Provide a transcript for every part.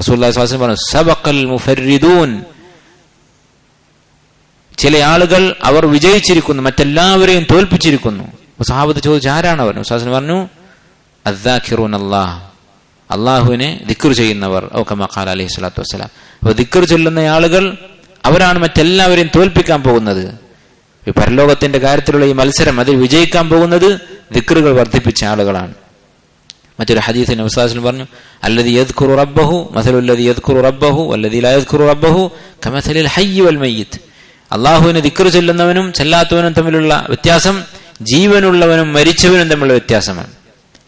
റസൂല്ലാ പറഞ്ഞു ചില ആളുകൾ അവർ വിജയിച്ചിരിക്കുന്നു മറ്റെല്ലാവരെയും തോൽപ്പിച്ചിരിക്കുന്നു. സഹാബത്ത് ചോദിച്ചു ആരാണ് അവർ? ഉസാസിന് പറഞ്ഞു അള്ളാഹ് അള്ളാഹുവിനെ ദിക്കർ ചെയ്യുന്നവർ ഓക്കെ അലൈഹി സ്വലാത്തു വസ്സലാം. അപ്പൊ ദിക്കർ ചൊല്ലുന്ന ആളുകൾ അവരാണ് മറ്റെല്ലാവരെയും തോൽപ്പിക്കാൻ പോകുന്നത്. ഈ പരലോകത്തിന്റെ കാര്യത്തിലുള്ള ഈ മത്സരം അതിൽ വിജയിക്കാൻ പോകുന്നത് ദിക്കറുകൾ വർദ്ധിപ്പിച്ച ആളുകളാണ്. മറ്റൊരു ഹദീസിന് വിശ്വാസം പറഞ്ഞു അല്ലതി യദ്ഖുറു റബ്ബഹു മസലുല്ലതി യദ്ഖുറു റബ്ബഹു അല്ലതി ലാ യദ്ഖുറു റബ്ബഹു കമസലിൽ ഹയ്യി വൽ അള്ളാഹുവിന് ദിക്കർ ചൊല്ലുന്നവനും ചെല്ലാത്തവനും തമ്മിലുള്ള വ്യത്യാസം ജീവനുള്ളവനും മരിച്ചവനും തമ്മിലുള്ള വ്യത്യാസമാണ്.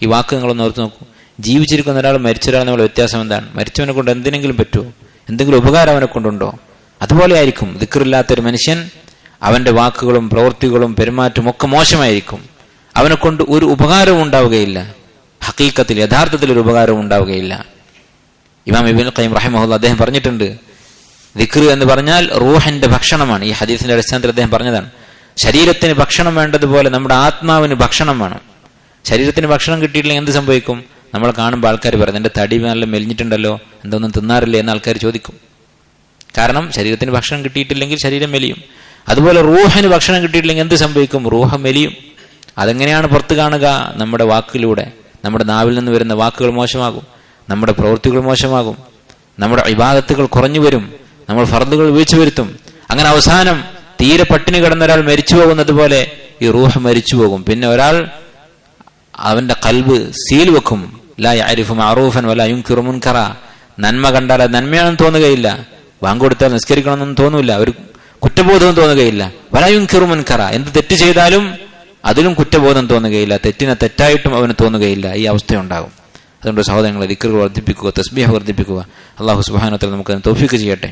ഈ വാക്ക് നിങ്ങളൊന്ന് ഓർത്ത് നോക്കൂ. ജീവിച്ചിരിക്കുന്ന ഒരാൾ മരിച്ച ഒരാൾ തമ്മിലുള്ള വ്യത്യാസം എന്താണ്? മരിച്ചവനെ കൊണ്ട് എന്തിനെങ്കിലും പറ്റുമോ എന്തെങ്കിലും ഉപകാരം അവനെ കൊണ്ടുണ്ടോ? അതുപോലെ ആയിരിക്കും. ദിക്കറില്ലാത്തൊരു മനുഷ്യൻ അവന്റെ വാക്കുകളും പ്രവൃത്തികളും പെരുമാറ്റവും ഒക്കെ മോശമായിരിക്കും. അവനെ കൊണ്ട് ഒരു ഉപകാരവും ഉണ്ടാവുകയില്ല. ഹക്കീക്കത്തിൽ യഥാർത്ഥത്തിൽ ഒരു ഉപകാരവും ഉണ്ടാവുകയില്ല. ഇമാം ഇബിൻ ഖൈം റഹിമഹുല്ല അദ്ദേഹം പറഞ്ഞിട്ടുണ്ട് ദിക്ർ എന്ന് പറഞ്ഞാൽ റൂഹന്റെ ഭക്ഷണമാണ്. ഈ ഹദീസിന്റെ അടിസ്ഥാനത്തിൽ അദ്ദേഹം പറഞ്ഞതാണ് ശരീരത്തിന് ഭക്ഷണം വേണ്ടതുപോലെ നമ്മുടെ ആത്മാവിന് ഭക്ഷണം വേണം. ശരീരത്തിന് ഭക്ഷണം കിട്ടിയിട്ടില്ലെങ്കിൽ എന്ത് സംഭവിക്കും? നമ്മൾ കാണുമ്പോൾ ആൾക്കാർ പറയും എന്റെ തടി നല്ല മെലിഞ്ഞിട്ടുണ്ടല്ലോ എന്തൊന്നും തിന്നാറില്ലേ എന്ന് ആൾക്കാർ ചോദിക്കും. കാരണം ശരീരത്തിന് ഭക്ഷണം കിട്ടിയിട്ടില്ലെങ്കിൽ ശരീരം മെലിയും. അതുപോലെ റൂഹന് ഭക്ഷണം കിട്ടിയിട്ടില്ലെങ്കിൽ എന്ത് സംഭവിക്കും? റൂഹ മെലിയും. അതെങ്ങനെയാണ് പുറത്ത് കാണുക? നമ്മുടെ വാക്കിലൂടെ. നമ്മുടെ നാവിൽ നിന്ന് വരുന്ന വാക്കുകൾ മോശമാകും. നമ്മുടെ പ്രവൃത്തികൾ മോശമാകും. നമ്മുടെ വിവാദത്തുകൾ കുറഞ്ഞു വരും. നമ്മൾ ഫർദുകൾ വീഴ്ച വരുത്തും. അങ്ങനെ അവസാനം തീരെ പട്ടിണി കിടന്ന ഒരാൾ മരിച്ചു പോകുന്നത് പോലെ ഈ റൂഹ് മരിച്ചു പോകും. പിന്നെ ഒരാൾ അവന്റെ കൽബ് സീൽ വെക്കും. ലാ യഅരിഫു മഅറൂഫൻ വലാ മുൻകറ. നന്മ കണ്ടാൽ നന്മയാണെന്ന് തോന്നുകയില്ല. വാങ്കൊടുത്താൽ നിസ്കരിക്കണമെന്നൊന്നും തോന്നുന്നില്ല ഒരു കുറ്റബോധവും തോന്നുകയില്ല. വലാ യുൻകിറു മുൻകറ. എന്ത് തെറ്റ് ചെയ്താലും അതിലും കുറ്റബോധം തോന്നുകയില്ല തെറ്റിനെ തെറ്റായിട്ടും അവന് തോന്നുകയില്ല ഈ അവസ്ഥയുണ്ടാകും. അതുകൊണ്ട് സഹോദരങ്ങളെ ദിക്കറുകൾ വർദ്ധിപ്പിക്കുക തസ്ബീഹ് വർദ്ധിപ്പിക്കുക. അള്ളാഹു സുബാനത്തിൽ നമുക്ക് തോഫിക്ക് ചെയ്യട്ടെ.